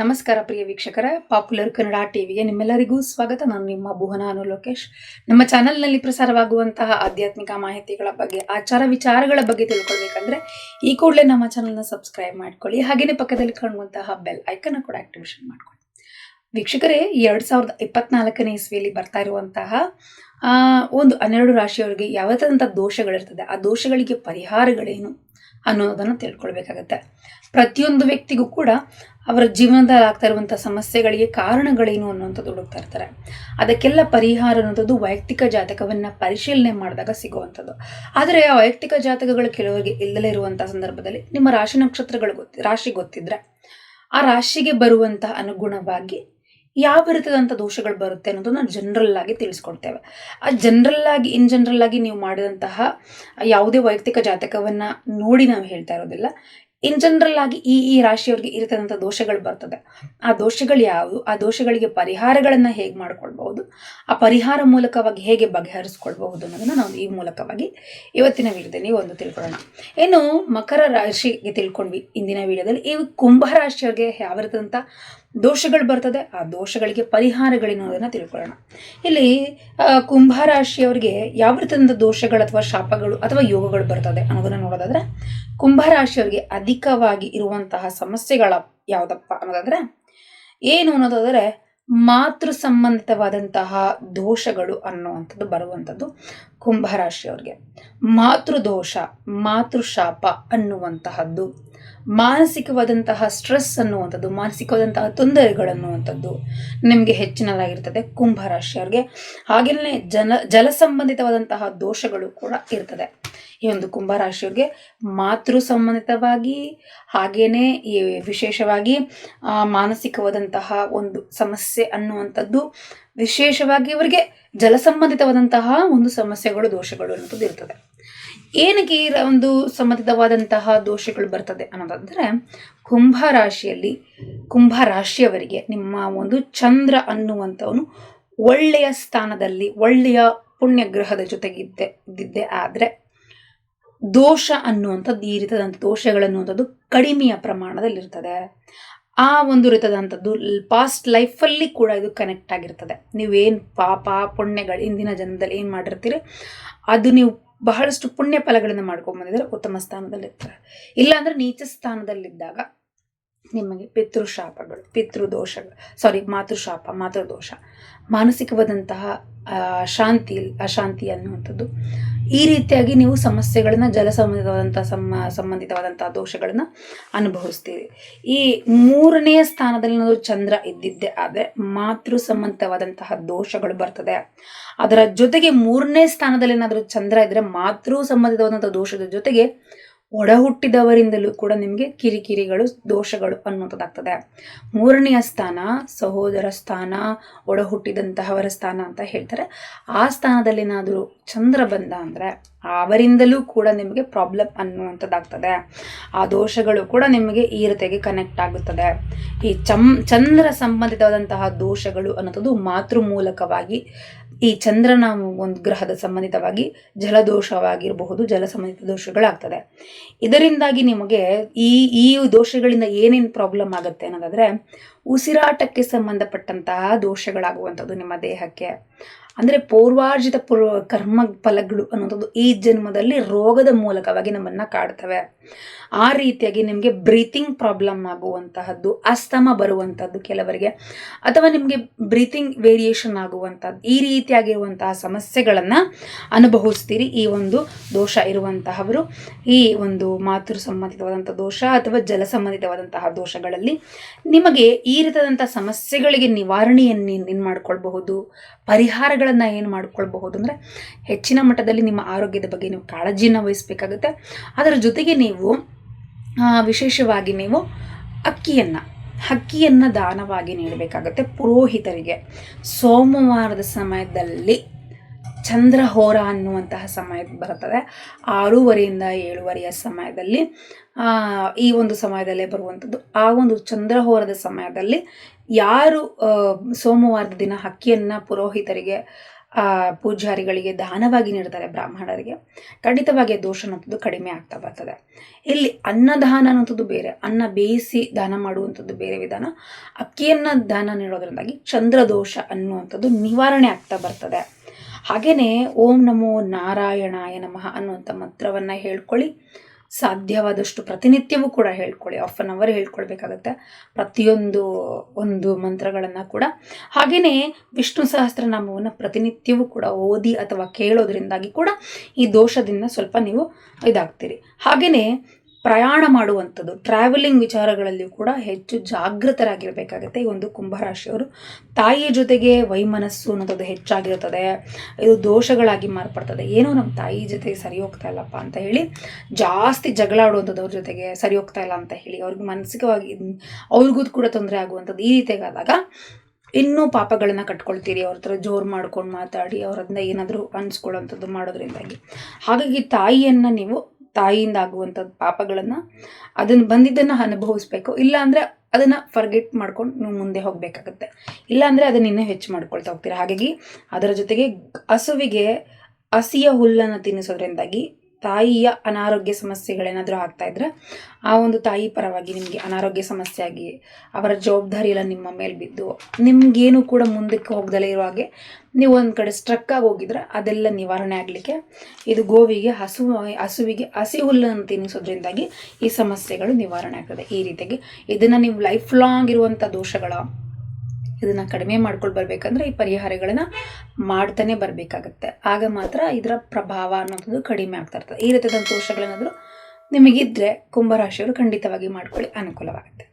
ನಮಸ್ಕಾರ ಪ್ರಿಯ ವೀಕ್ಷಕರ ಪಾಪ್ಯುಲರ್ ಕನ್ನಡ ಟಿವಿಗೆ ನಿಮ್ಮೆಲ್ಲರಿಗೂ ಸ್ವಾಗತ. ನಾನು ನಿಮ್ಮ ಭುವನ ಅನು ಲೋಕೇಶ್. ನಮ್ಮ ಚಾನೆಲ್ನಲ್ಲಿ ಪ್ರಸಾರವಾಗುವಂತಹ ಆಧ್ಯಾತ್ಮಿಕ ಮಾಹಿತಿಗಳ ಬಗ್ಗೆ, ಆಚಾರ ವಿಚಾರಗಳ ಬಗ್ಗೆ ತಿಳ್ಕೊಳ್ಬೇಕಂದ್ರೆ, ಈ ಕೂಡಲೇ ನಮ್ಮ ಚಾನೆಲ್ನ ಸಬ್ಸ್ಕ್ರೈಬ್ ಮಾಡ್ಕೊಳ್ಳಿ. ಹಾಗೆಯೇ ಪಕ್ಕದಲ್ಲಿ ಕಾಣುವಂತಹ ಬೆಲ್ ಐಕನ್ ಕೂಡ ಆಕ್ಟಿವೇಶನ್ ಮಾಡ್ಕೊಳ್ಳಿ. ವೀಕ್ಷಕರೇ, ಎರಡು ಸಾವಿರದ ಇಪ್ಪತ್ನಾಲ್ಕನೇ ಇಸ್ವಿಯಲ್ಲಿ ಬರ್ತಾ ಇರುವಂತಹ ಒಂದು ಹನ್ನೆರಡು ರಾಶಿಯವರಿಗೆ ಯಾವತ್ತಂಥ ದೋಷಗಳಿರ್ತದೆ, ಆ ದೋಷಗಳಿಗೆ ಪರಿಹಾರಗಳೇನು? ಅನ್ನೋದನ್ನು ತಿಳ್ಕೊಳ್ಬೇಕಾಗತ್ತೆ. ಪ್ರತಿಯೊಂದು ವ್ಯಕ್ತಿಗೂ ಕೂಡ ಅವರ ಜೀವನದಲ್ಲಿ ಆಗ್ತಾ ಇರುವಂಥ ಸಮಸ್ಯೆಗಳಿಗೆ ಕಾರಣಗಳೇನು ಅನ್ನುವಂಥದ್ದು ಹುಡುಕ್ತಾ ಇರ್ತಾರೆ. ಅದಕ್ಕೆಲ್ಲ ಪರಿಹಾರ ಅನ್ನೋಂಥದ್ದು ವೈಯಕ್ತಿಕ ಜಾತಕವನ್ನು ಪರಿಶೀಲನೆ ಮಾಡಿದಾಗ ಸಿಗುವಂಥದ್ದು. ಆದರೆ ಆ ವೈಯಕ್ತಿಕ ಜಾತಕಗಳು ಕೆಲವರಿಗೆ ಇಲ್ಲದೇ ಇರುವಂಥ ಸಂದರ್ಭದಲ್ಲಿ ನಿಮ್ಮ ರಾಶಿ ನಕ್ಷತ್ರಗಳು ಗೊತ್ತಿ, ರಾಶಿ ಗೊತ್ತಿದ್ರೆ ಆ ರಾಶಿಗೆ ಬರುವಂತಹ ಅನುಗುಣವಾಗಿ ಯಾವ ರೀತಿಯಾದಂಥ ದೋಷಗಳು ಬರುತ್ತೆ ಅನ್ನೋದನ್ನ ಜನರಲ್ ಆಗಿ ತಿಳಿಸ್ಕೊಡ್ತೇವೆ. ಆ ಜನರಲ್ ಆಗಿ ಇನ್ ಜನರಲ್ ಆಗಿ ನೀವು ಮಾಡಿದಂತಹ ಯಾವುದೇ ವೈಯಕ್ತಿಕ ಜಾತಕವನ್ನು ನೋಡಿ ನಾವು ಹೇಳ್ತಾ ಇರೋದಿಲ್ಲ. ಇನ್ ಜನರಲ್ ಆಗಿ ಈ ಈ ರಾಶಿಯವರಿಗೆ ಇರತಕ್ಕಂಥ ದೋಷಗಳು ಬರ್ತದೆ. ಆ ದೋಷಗಳು ಯಾವುದು? ಆ ದೋಷಗಳಿಗೆ ಪರಿಹಾರಗಳನ್ನು ಹೇಗೆ ಮಾಡ್ಕೊಳ್ಬಹುದು? ಆ ಪರಿಹಾರ ಮೂಲಕವಾಗಿ ಹೇಗೆ ಬಗೆಹರಿಸ್ಕೊಳ್ಬಹುದು ಅನ್ನೋದನ್ನು ನಾವು ಈ ಮೂಲಕವಾಗಿ ಇವತ್ತಿನ ವಿಡಿಯೋದಲ್ಲಿ ಒಂದು ತಿಳ್ಕೊಳ್ಳೋಣ. ಏನು ಮಕರ ರಾಶಿಗೆ ತಿಳ್ಕೊಂಡ್ವಿ ಇಂದಿನ ವಿಡಿಯೋದಲ್ಲಿ. ಈ ಕುಂಭ ರಾಶಿಯವರಿಗೆ ಯಾವ ರೀತಿಯಾದಂಥ ದೋಷಗಳು ಬರ್ತದೆ, ಆ ದೋಷಗಳಿಗೆ ಪರಿಹಾರಗಳೇನು ಅನ್ನೋದನ್ನು ತಿಳ್ಕೊಳ್ಳೋಣ. ಇಲ್ಲಿ ಕುಂಭರಾಶಿಯವರಿಗೆ ಕುಂಭ ರಾಶಿಯವರಿಗೆ ಯಾವ ರೀತಿಯಿಂದ ದೋಷಗಳು ಅಥವಾ ಶಾಪಗಳು ಅಥವಾ ಯೋಗಗಳು ಬರ್ತದೆ ಅನ್ನೋದನ್ನ ನೋಡೋದಾದ್ರೆ, ಕುಂಭ ರಾಶಿಯವರಿಗೆ ಅಧಿಕವಾಗಿ ಇರುವಂತಹ ಸಮಸ್ಯೆಗಳ ಯಾವುದಪ್ಪ ಅನ್ನೋದಾದ್ರೆ, ಏನು ಅನ್ನೋದಾದರೆ ಮಾತೃ ಸಂಬಂಧಿತವಾದಂತಹ ದೋಷಗಳು ಅನ್ನುವಂಥದ್ದು ಬರುವಂಥದ್ದು ಕುಂಭ ರಾಶಿಯವರಿಗೆ. ಮಾತೃದೋಷ ಮಾತೃಶಾಪ ಅನ್ನುವಂತಹದ್ದು ಮಾನಸಿಕವಾದಂತಹ ಸ್ಟ್ರೆಸ್ ಅನ್ನುವಂಥದ್ದು, ಮಾನಸಿಕವಾದಂತಹ ತೊಂದರೆಗಳನ್ನುವಂಥದ್ದು ನಿಮಗೆ ಹೆಚ್ಚಿನದಾಗಿರ್ತದೆ ಕುಂಭ ರಾಶಿಯವ್ರಿಗೆ. ಹಾಗೆಯೇ ಜನ, ಜಲ ಸಂಬಂಧಿತವಾದಂತಹ ದೋಷಗಳು ಕೂಡ ಇರ್ತದೆ. ಈ ಒಂದು ಕುಂಭ ರಾಶಿಯವ್ರಿಗೆ ಮಾತೃ ಸಂಬಂಧಿತವಾಗಿ, ಹಾಗೇನೆ ಈ ವಿಶೇಷವಾಗಿ ಮಾನಸಿಕವಾದಂತಹ ಒಂದು ಸಮಸ್ಯೆ ಅನ್ನುವಂಥದ್ದು ವಿಶೇಷವಾಗಿ ಇವರಿಗೆ ಜಲ ಸಂಬಂಧಿತವಾದಂತಹ ಒಂದು ಸಮಸ್ಯೆಗಳು, ದೋಷಗಳು ಅನ್ನೋದು ಇರ್ತದೆ. ಏನಕ್ಕೆ ಈ ಒಂದು ಸಂಬಂಧಿತವಾದಂತಹ ದೋಷಗಳು ಬರ್ತದೆ ಅನ್ನೋದಾದ್ರೆ, ಕುಂಭ ರಾಶಿಯಲ್ಲಿ, ಕುಂಭ ರಾಶಿಯವರಿಗೆ ನಿಮ್ಮ ಒಂದು ಚಂದ್ರ ಅನ್ನುವಂಥವನು ಒಳ್ಳೆಯ ಸ್ಥಾನದಲ್ಲಿ, ಒಳ್ಳೆಯ ಪುಣ್ಯ ಗ್ರಹದ ಜೊತೆಗಿದ್ದೆ, ಇದ್ದಿದ್ದೆ ಆದರೆ ದೋಷ ಅನ್ನುವಂಥದ್ದು, ಈ ರೀತಿಯಾದಂಥ ದೋಷಗಳನ್ನುವಂಥದ್ದು ಕಡಿಮೆಯ ಪ್ರಮಾಣದಲ್ಲಿರ್ತದೆ. ಆ ಒಂದು ರೀತಿಯಾದಂಥದ್ದು ಪಾಸ್ಟ್ ಲೈಫಲ್ಲಿ ಕೂಡ ಇದು ಕನೆಕ್ಟ್ ಆಗಿರ್ತದೆ. ನೀವೇನು ಪಾಪ ಪುಣ್ಯಗಳು ಇಂದಿನ ಜನ್ಮದಲ್ಲಿ ಏನು ಮಾಡಿರ್ತೀರಿ? ಅದು ನೀವು ಬಹಳಷ್ಟು ಪುಣ್ಯ ಫಲಗಳನ್ನು ಮಾಡ್ಕೊಂಡ್ಬಂದಿದ್ದಾರೆ ಉತ್ತಮ ಸ್ಥಾನದಲ್ಲಿರ್ತಾರೆ. ಇಲ್ಲಾಂದ್ರೆ ನೀಚ ಸ್ಥಾನದಲ್ಲಿದ್ದಾಗ ನಿಮಗೆ ಪಿತೃಶಾಪಗಳು, ಪಿತೃದೋಷಗಳು ಸಾರಿ ಮಾತೃಶಾಪ, ಮಾತೃದೋಷ. ಮಾನಸಿಕವಾದಂತಹ ಶಾಂತಿ, ಅಶಾಂತಿ ಅನ್ನುವಂಥದ್ದು. ಈ ರೀತಿಯಾಗಿ ನೀವು ಸಮಸ್ಯೆಗಳನ್ನ, ಜಲ ಸಂಬಂಧಿತವಾದಂತಹ ಸಮ, ಸಂಬಂಧಿತವಾದಂತಹ ದೋಷಗಳನ್ನ ಅನುಭವಿಸ್ತೀರಿ. ಈ ಮೂರನೆಯ ಸ್ಥಾನದಲ್ಲಿ ಅನ್ನೋದು ಚಂದ್ರ ಇದ್ದಿದ್ದೆ ಆದರೆ ಮಾತೃ ಸಂಬಂಧವಾದಂತಹ ದೋಷಗಳು ಬರ್ತದೆ. ಅದರ ಜೊತೆಗೆ ಮೂರನೇ ಸ್ಥಾನದಲ್ಲಿ ಏನಾದರೂ ಚಂದ್ರ ಇದ್ದರೆ ಮಾತೃ ಸಂಬಂಧಿತವಾದಂತಹ ದೋಷದ ಜೊತೆಗೆ ಒಡ ಹುಟ್ಟಿದವರಿಂದಲೂ ಕೂಡ ನಿಮಗೆ ಕಿರಿಕಿರಿಗಳು, ದೋಷಗಳು ಅನ್ನುವಂಥದ್ದಾಗ್ತದೆ. ಮೂರನೆಯ ಸ್ಥಾನ, ಸಹೋದರ ಸ್ಥಾನ ಒಡ ಹುಟ್ಟಿದಂತಹವರ ಸ್ಥಾನ ಅಂತ ಹೇಳ್ತಾರೆ. ಆ ಸ್ಥಾನದಲ್ಲಿನಾದರೂ ಚಂದ್ರ ಬಂದ ಅಂದರೆ ಅವರಿಂದಲೂ ಕೂಡ ನಿಮಗೆ ಪ್ರಾಬ್ಲಮ್ ಅನ್ನುವಂಥದ್ದಾಗ್ತದೆ. ಆ ದೋಷಗಳು ಕೂಡ ನಿಮಗೆ ಈ ರೀತಿಯಾಗಿ ಕನೆಕ್ಟ್ ಆಗುತ್ತದೆ. ಈ ಚಂ, ಚಂದ್ರ ಸಂಬಂಧಿತವಾದಂತಹ ದೋಷಗಳು ಅನ್ನೋದು ಮಾತೃ ಮೂಲಕವಾಗಿ ಈ ಚಂದ್ರನ ಒಂದು ಗ್ರಹದ ಸಂಬಂಧಿತವಾಗಿ ಜಲದೋಷವಾಗಿರಬಹುದು, ಜಲ ಸಂಬಂಧಿತ ದೋಷಗಳಾಗ್ತದೆ. ಇದರಿಂದಾಗಿ ನಿಮಗೆ ಈ ಈ ದೋಷಗಳಿಂದ ಏನೇನು ಪ್ರಾಬ್ಲಮ್ ಆಗುತ್ತೆ ಅನ್ನೋದಾದ್ರೆ ಉಸಿರಾಟಕ್ಕೆ ಸಂಬಂಧಪಟ್ಟಂತಹ ದೋಷಗಳಾಗುವಂಥದ್ದು ನಿಮ್ಮ ದೇಹಕ್ಕೆ. ಅಂದರೆ ಪೂರ್ವಾರ್ಜಿತ ಪೂರ್ವ ಕರ್ಮ ಫಲಗಳು ಅನ್ನುವಂಥದ್ದು ಈ ಜನ್ಮದಲ್ಲಿ ರೋಗದ ಮೂಲಕವಾಗಿ ನಮ್ಮನ್ನ ಕಾಡ್ತವೆ. ಆ ರೀತಿಯಾಗಿ ನಿಮಗೆ ಬ್ರೀತಿಂಗ್ ಪ್ರಾಬ್ಲಮ್ ಆಗುವಂತಹದ್ದು, ಅಸ್ತಮ ಬರುವಂಥದ್ದು ಕೆಲವರಿಗೆ, ಅಥವಾ ನಿಮಗೆ ಬ್ರೀತಿಂಗ್ ವೇರಿಯೇಷನ್ ಆಗುವಂಥದ್ದು ಈ ರೀತಿಯಾಗಿರುವಂತಹ ಸಮಸ್ಯೆಗಳನ್ನು ಅನುಭವಿಸ್ತೀರಿ. ಈ ಒಂದು ದೋಷ ಇರುವಂತಹವರು, ಈ ಒಂದು ಮಾತೃ ಸಂಬಂಧಿತವಾದಂಥ ದೋಷ ಅಥವಾ ಜಲ ಸಂಬಂಧಿತವಾದಂತಹ ದೋಷಗಳಲ್ಲಿ ನಿಮಗೆ ಈ ರೀತಿಯಾದಂಥ ಸಮಸ್ಯೆಗಳಿಗೆ ನಿವಾರಣೆಯನ್ನು ಏನು ಮಾಡ್ಕೊಳ್ಬಹುದು, ಪರಿಹಾರಗಳನ್ನು ಏನು ಮಾಡ್ಕೊಳ್ಬಹುದು ಅಂದರೆ ಹೆಚ್ಚಿನ ಮಟ್ಟದಲ್ಲಿ ನಿಮ್ಮ ಆರೋಗ್ಯದ ಬಗ್ಗೆ ನೀವು ಕಾಳಜಿಯನ್ನು ವಹಿಸಬೇಕಾಗುತ್ತೆ. ಅದರ ಜೊತೆಗೆ ನೀವು ಆ, ವಿಶೇಷವಾಗಿ ನೀವು ಅಕ್ಕಿಯನ್ನು ಅಕ್ಕಿಯನ್ನು ದಾನವಾಗಿ ನೀಡಬೇಕಾಗುತ್ತೆ ಪುರೋಹಿತರಿಗೆ. ಸೋಮವಾರದ ಸಮಯದಲ್ಲಿ ಚಂದ್ರಹೋರ ಅನ್ನುವಂತಹ ಸಮಯ ಬರುತ್ತದೆ. ಆರೂವರೆಯಿಂದ ಏಳುವರೆಯ ಸಮಯದಲ್ಲಿ ಈ ಒಂದು ಸಮಯದಲ್ಲೇ ಬರುವಂಥದ್ದು. ಆ ಒಂದು ಚಂದ್ರಹೋರದ ಸಮಯದಲ್ಲಿ ಯಾರು ಸೋಮವಾರದ ದಿನ ಅಕ್ಕಿಯನ್ನು ಪುರೋಹಿತರಿಗೆ ಪೂಜಾರಿಗಳಿಗೆ ದಾನವಾಗಿ ನೀಡ್ತಾರೆ ಬ್ರಾಹ್ಮಣರಿಗೆ. ಖಂಡಿತವಾಗಿ ಆ ದೋಷ ಅನ್ನೋಂಥದ್ದು ಕಡಿಮೆ ಆಗ್ತಾ ಬರ್ತದೆ. ಇಲ್ಲಿ ಅನ್ನದಾನ ಅನ್ನೋಂಥದ್ದು ಬೇರೆ, ಅನ್ನ ಬೇಯಿಸಿ ದಾನ ಮಾಡುವಂಥದ್ದು ಬೇರೆ ವಿಧಾನ. ಅಕ್ಕಿಯನ್ನು ದಾನ ನೀಡೋದ್ರಿಂದಾಗಿ ಚಂದ್ರದೋಷ ಅನ್ನುವಂಥದ್ದು ನಿವಾರಣೆ ಆಗ್ತಾ ಬರ್ತದೆ. ಹಾಗೆಯೇ ಓಂ ನಮೋ ನಾರಾಯಣಾಯ ನಮಃ ಅನ್ನುವಂಥ ಮಂತ್ರವನ್ನು ಹೇಳ್ಕೊಳ್ಳಿ. ಸಾಧ್ಯವಾದಷ್ಟು ಪ್ರತಿನಿತ್ಯವೂ ಕೂಡ ಹೇಳ್ಕೊಳ್ಳಿ. ಆಫ್ ಅನ್ ಅವರ್ ಹೇಳ್ಕೊಳ್ಬೇಕಾಗತ್ತೆ. ಪ್ರತಿಯೊಂದು ಒಂದು ಮಂತ್ರಗಳನ್ನು ಕೂಡ. ಹಾಗೆಯೇ ವಿಷ್ಣು ಸಹಸ್ರನಾಮವನ್ನು ಪ್ರತಿನಿತ್ಯವೂ ಕೂಡ ಓದಿ ಅಥವಾ ಕೇಳೋದ್ರಿಂದಾಗಿ ಕೂಡ ಈ ದೋಷದಿಂದ ಸ್ವಲ್ಪ ನೀವು ಇದಾಗ್ತೀರಿ. ಹಾಗೆಯೇ ಪ್ರಯಾಣ ಮಾಡುವಂಥದ್ದು ಟ್ರಾವೆಲಿಂಗ್ ವಿಚಾರಗಳಲ್ಲಿಯೂ ಕೂಡ ಹೆಚ್ಚು ಜಾಗೃತರಾಗಿರಬೇಕಾಗುತ್ತೆ ಈ ಒಂದು ಕುಂಭರಾಶಿಯವರು. ತಾಯಿಯ ಜೊತೆಗೆ ವೈಮನಸ್ಸು ಅನ್ನೋದು ಹೆಚ್ಚಾಗಿರುತ್ತದೆ ಇದು ದೋಷಗಳಾಗಿ ಮಾರ್ಪಡ್ತದೆ. ಏನೋ ನಮ್ಮ ತಾಯಿ ಜೊತೆಗೆ ಸರಿ ಹೋಗ್ತಾ ಇಲ್ಲಪ್ಪ ಅಂತ ಹೇಳಿ, ಜಾಸ್ತಿ ಜಗಳ ಆಡುವಂಥದ್ದು ಅವ್ರ ಜೊತೆಗೆ ಸರಿ ಹೋಗ್ತಾ ಇಲ್ಲ ಅಂತ ಹೇಳಿ, ಅವ್ರಿಗೆ ಮಾನಸಿಕವಾಗಿ ಅವ್ರಿಗೂ ಕೂಡ ತೊಂದರೆ ಆಗುವಂಥದ್ದು ಈ ರೀತಿಯಾದಾಗ ಇನ್ನೂ ಪಾಪಗಳನ್ನು ಕಟ್ಕೊಳ್ತೀರಿ, ಅವ್ರ ಹತ್ರ ಜೋರು ಮಾಡ್ಕೊಂಡು ಮಾತಾಡಿ ಅವ್ರನ್ನ ಏನಾದರೂ ಅನ್ಸ್ಕೊಳ್ಳೋವಂಥದ್ದು ಮಾಡೋದ್ರಿಂದಾಗಿ. ಹಾಗಾಗಿ ತಾಯಿಯನ್ನು ನೀವು ತಾಯಿಯಿಂದ ಆಗುವಂಥ ಪಾಪಗಳನ್ನು ಅದನ್ನು ಬಂದಿದ್ದನ್ನು ಅನುಭವಿಸ್ಬೇಕು. ಇಲ್ಲ ಅಂದರೆ ಅದನ್ನು ಫರ್ಗೆಟ್ ಮಾಡ್ಕೊಂಡು ನೀವು ಮುಂದೆ ಹೋಗಬೇಕಾಗತ್ತೆ. ಇಲ್ಲಾಂದರೆ ಅದನ್ನ ಇನ್ನೂ ಹೆಚ್ಚು ಮಾಡ್ಕೊಳ್ತಾ ಹೋಗ್ತೀರಾ. ಹಾಗಾಗಿ ಅದರ ಜೊತೆಗೆ ಹಸುವಿಗೆ ಹಸಿಯ ಹುಲ್ಲನ್ನು ತಿನ್ನಿಸೋದ್ರಿಂದಾಗಿ ತಾಯಿಯ ಅನಾರೋಗ್ಯ ಸಮಸ್ಯೆಗಳೇನಾದರೂ ಆಗ್ತಾ ಇದ್ರೆ ಆ ಒಂದು ತಾಯಿ ಪರವಾಗಿ ನಿಮಗೆ ಅನಾರೋಗ್ಯ ಸಮಸ್ಯೆ ಆಗಿ ಅವರ ಜವಾಬ್ದಾರಿ ಎಲ್ಲ ನಿಮ್ಮ ಮೇಲೆ ಬಿದ್ದು ನಿಮಗೇನು ಕೂಡ ಮುಂದಕ್ಕೆ ಹೋಗ್ದಲೇ ಇರೋ ಹಾಗೆ ನೀವು ಒಂದು ಕಡೆ ಸ್ಟ್ರಕ್ ಆಗಿ ಹೋಗಿದ್ರೆ ಅದೆಲ್ಲ ನಿವಾರಣೆ ಆಗಲಿಕ್ಕೆ ಇದು ಗೋವಿಗೆ ಹಸು, ಹಸುವಿಗೆ ಹಸಿ ಹುಲ್ಲನ್ನು ತಿನ್ನಿಸೋದ್ರಿಂದಾಗಿ ಈ ಸಮಸ್ಯೆಗಳು ನಿವಾರಣೆ ಆಗ್ತದೆ. ಈ ರೀತಿಯಾಗಿ ಇದನ್ನು ನೀವು ಲೈಫ್ ಲಾಂಗ್ ಇರುವಂಥ ದೋಷಗಳ ಇದನ್ನು ಕಡಿಮೆ ಮಾಡ್ಕೊಂಡು ಬರಬೇಕಂದ್ರೆ ಈ ಪರಿಹಾರಗಳನ್ನು ಮಾಡ್ತಾನೆ ಬರಬೇಕಾಗತ್ತೆ. ಆಗ ಮಾತ್ರ ಇದರ ಪ್ರಭಾವ ಅನ್ನೋದು ಕಡಿಮೆ ಆಗ್ತಾ ಇರ್ತದೆ. ಈ ರೀತಿಯಾದಂಥ ದೋಷಗಳೇನಾದರೂ ನಿಮಗಿದ್ದರೆ ಕುಂಭರಾಶಿಯವರು ಖಂಡಿತವಾಗಿ ಮಾಡ್ಕೊಳ್ಳಿ ಅನುಕೂಲವಾಗುತ್ತೆ.